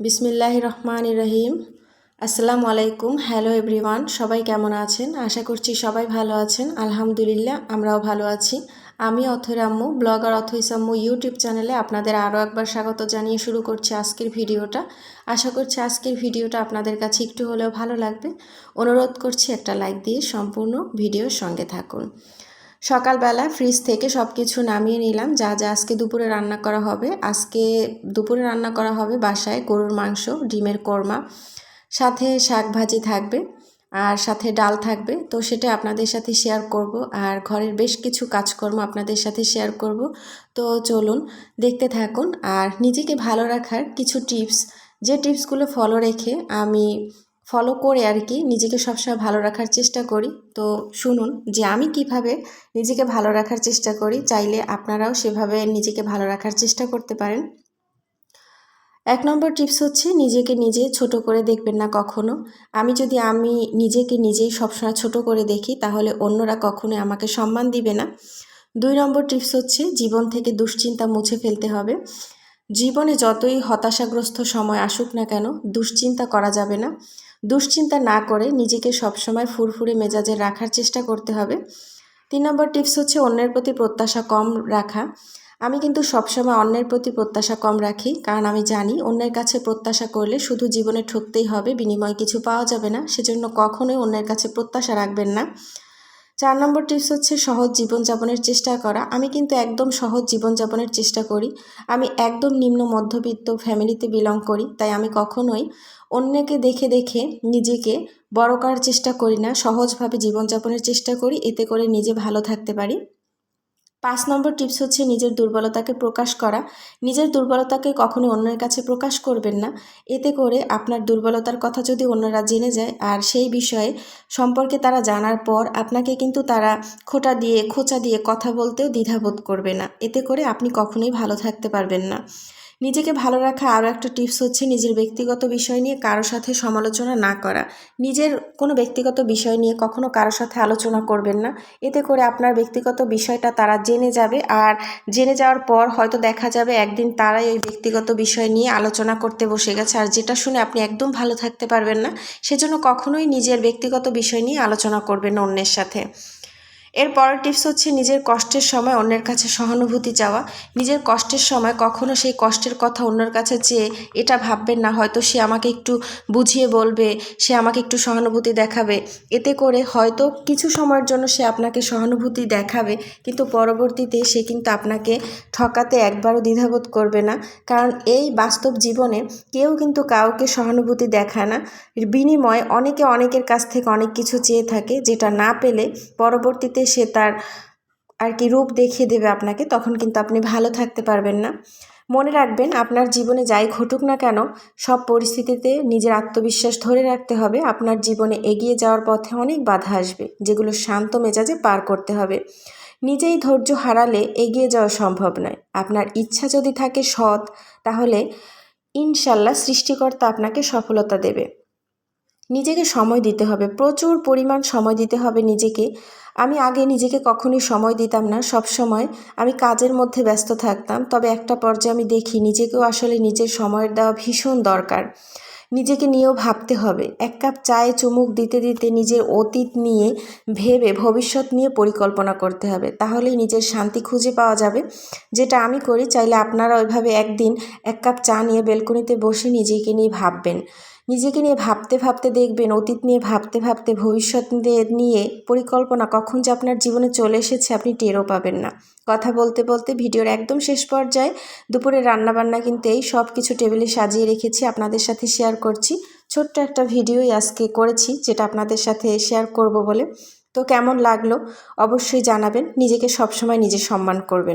বিসমিল্লাহ রহমান রহিম। আসসালামু আলাইকুম। হ্যালো এভরিওয়ান, সবাই কেমন আছেন? আশা করছি সবাই ভালো আছেন। আলহামদুলিল্লাহ, আমরাও ভালো আছি। আমি অথরাম্মু ব্লগার অথইসাম্মু ইউটিউব চ্যানেলে আপনাদের আরও একবার স্বাগত জানিয়ে শুরু করছি আজকের ভিডিওটা। আশা করছি আজকের ভিডিওটা আপনাদের কাছে একটু হলেও ভালো লাগবে। অনুরোধ করছি একটা লাইক দিয়ে সম্পূর্ণ ভিডিওর সঙ্গে থাকুন। সকালবেলা ফ্রিজ থেকে সব কিছু নামিয়ে নিলাম, যা যা আজকে দুপুরে রান্না করা হবে। আজকে দুপুরে রান্না করা হবে বাসায় গরুর মাংস, ডিমের কোরমা, সাথে শাক ভাজি থাকবে আর সাথে ডাল থাকবে। তো সেটা আপনাদের সাথে শেয়ার করব আর ঘরের বেশ কিছু কাজকর্ম আপনাদের সাথে শেয়ার করব। তো চলুন দেখতে থাকুন আর নিজেকে ভালো রাখার কিছু টিপস যে টিপসগুলো ফলো রেখে আমি ফলো করে আর কি নিজেকে সবসময় ভালো রাখার চেষ্টা করি। তো শুনুন যে আমি কীভাবে নিজেকে ভালো রাখার চেষ্টা করি, চাইলে আপনারাও সেভাবে নিজেকে ভালো রাখার চেষ্টা করতে পারেন। এক নম্বর টিপস হচ্ছে নিজেকে নিজে ছোট করে দেখবেন না কখনো। আমি যদি আমি নিজেকে নিজেই সবসময় ছোট করে দেখি, তাহলে অন্যরা কখনোই আমাকে সম্মান দিবে না। দুই নম্বর টিপস হচ্ছে জীবন থেকে দুশ্চিন্তা মুছে ফেলতে হবে। জীবনে যতই হতাশাগ্রস্ত সময় আসুক না কেন, দুশ্চিন্তা করা যাবে না। দুশ্চিন্তা না করে নিজেকে সবসময় ফুরফুরে মেজাজে রাখার চেষ্টা করতে হবে। তিন নম্বর টিপস হচ্ছে অন্যের প্রতি প্রত্যাশা কম রাখা। আমি কিন্তু সবসময় অন্যের প্রতি প্রত্যাশা কম রাখি, কারণ আমি জানি অন্যের কাছে প্রত্যাশা করলে শুধু জীবনে ঠকতেই হবে, বিনিময় কিছু পাওয়া যাবে না। সেজন্য কখনোই অন্যের কাছে প্রত্যাশা রাখবেন না। চার নম্বর টিপস হচ্ছে সহজ জীবনযাপনের চেষ্টা করা। আমি কিন্তু একদম সহজ জীবনযাপনের চেষ্টা করি। আমি একদম নিম্ন মধ্যবিত্ত ফ্যামিলিতে বিলং করি। তাই আমি কখনোই অন্যকে দেখে দেখে নিজেকে বড় করার চেষ্টা করি না। সহজভাবে জীবনযাপনের চেষ্টা করি। এতে করে নিজে ভালো থাকতে পারি। পাঁচ নম্বর টিপস হচ্ছে নিজের দুর্বলতাকে প্রকাশ করা। নিজের দুর্বলতাকে কখনো অন্যের কাছে প্রকাশ করবেন না। এতে করে আপনার দুর্বলতার কথা যদি অন্যরা জেনে যায়, আর সেই বিষয়ে সম্পর্কে তারা জানার পর আপনাকে কিন্তু তারা খোটা দিয়ে, খোঁচা দিয়ে কথা বলতেও দ্বিধাবোধ করবে না। এতে করে আপনি কখনোই ভালো থাকতে পারবেন না। নিজেকে ভালো রাখা আরও একটা টিপস হচ্ছে নিজের ব্যক্তিগত বিষয় নিয়ে কারও সাথে সমালোচনা না করা। নিজের কোনো ব্যক্তিগত বিষয় নিয়ে কখনো কারও সাথে আলোচনা করবেন না। এতে করে আপনার ব্যক্তিগত বিষয়টা তারা জেনে যাবে আর জেনে যাওয়ার পর হয়তো দেখা যাবে একদিন তারাই ওই ব্যক্তিগত বিষয় নিয়ে আলোচনা করতে বসে গেছে আর যেটা শুনে আপনি একদম ভালো থাকতে পারবেন না, সেজন্য কখনোই নিজের ব্যক্তিগত বিষয় নিয়ে আলোচনা করবেন অন্যের সাথে। এর পরের টিপস হচ্ছে নিজের কষ্টের সময় অন্যের কাছে সহানুভূতি চাওয়া। নিজের কষ্টের সময় কখনো সেই কষ্টের কথা অন্যের কাছে চেয়ে এটা ভাববেন না, হয়তো সে আমাকে একটু বুঝিয়ে বলবে, সে আমাকে একটু সহানুভূতি দেখাবে। এতে করে হয়তো কিছু সময়ের জন্য সে আপনাকে সহানুভূতি দেখাবে, কিন্তু পরবর্তীতে সে কিন্তু আপনাকে ঠকাতে একবারও দ্বিধাবোধ করবে না। কারণ এই বাস্তব জীবনে কেউ কিন্তু কাউকে সহানুভূতি দেখায় না। বিনিময়ে অনেকে অনেকের কাছ থেকে অনেক কিছু চেয়ে থাকে, যেটা না পেলে পরবর্তীতে সে তার আর কি রূপ দেখিয়ে দেবে আপনাকে, তখন কিন্তু আপনি ভালো থাকতে পারবেন না। মনে রাখবেন, আপনার জীবনে যাই ঘটুক না কেন, সব পরিস্থিতিতে নিজের আত্মবিশ্বাস ধরে রাখতে হবে। আপনার জীবনে এগিয়ে যাওয়ার পথে অনেক বাধা আসবে, যেগুলো শান্ত মেজাজে পার করতে হবে। নিজেই ধৈর্য হারালে এগিয়ে যাওয়া সম্ভব নয়। আপনার ইচ্ছা যদি থাকে সৎ, তাহলে ইনশাল্লাহ সৃষ্টিকর্তা আপনাকে সফলতা দেবে। নিজেকে সময় দিতে হবে। প্রচুর পরিমাণ সময় দিতে হবে নিজেকে। আমি আগে নিজেকে কখনোই সময় দিতাম না। সব সময় আমি কাজের মধ্যে ব্যস্ত থাকতাম। তবে একটা পর্যায়ে আমি দেখি নিজেকেও আসলে নিজের সময়ের দেওয়া ভীষণ দরকার। নিজেকে নিয়েও ভাবতে হবে। এক কাপ চায়ে চুমুক দিতে দিতে নিজের অতীত নিয়ে ভেবে ভবিষ্যৎ নিয়ে পরিকল্পনা করতে হবে। তাহলেই নিজের শান্তি খুঁজে পাওয়া যাবে। যেটা আমি করি, চাইলে আপনারা ওইভাবে একদিন এক কাপ চা নিয়ে বেলকনিতে বসে নিজেকে নিয়ে ভাববেন। নিজেকে নিয়ে ভাবতে ভাবতে দেখবেন, অতীত নিয়ে ভাবতে ভাবতে ভবিষ্যৎ নিয়ে পরিকল্পনা কখন যে আপনার জীবনে চলে এসেছে আপনি টেরও পাবেন না। কথা বলতে বলতে ভিডিওর একদম শেষ পর্যায়ে দুপুরে রান্নাবান্না কিন্তু এই সব কিছু টেবিলে সাজিয়ে রেখেছি। আপনাদের সাথে শেয়ার করছি। ছোট্ট একটা ভিডিওই আজকে করেছি, যেটা আপনাদের সাথে শেয়ার করব বলে। তো কেমন লাগল? অবশ্যই জানাবেন। নিজেকে সবসময় নিজে সম্মান করবেন।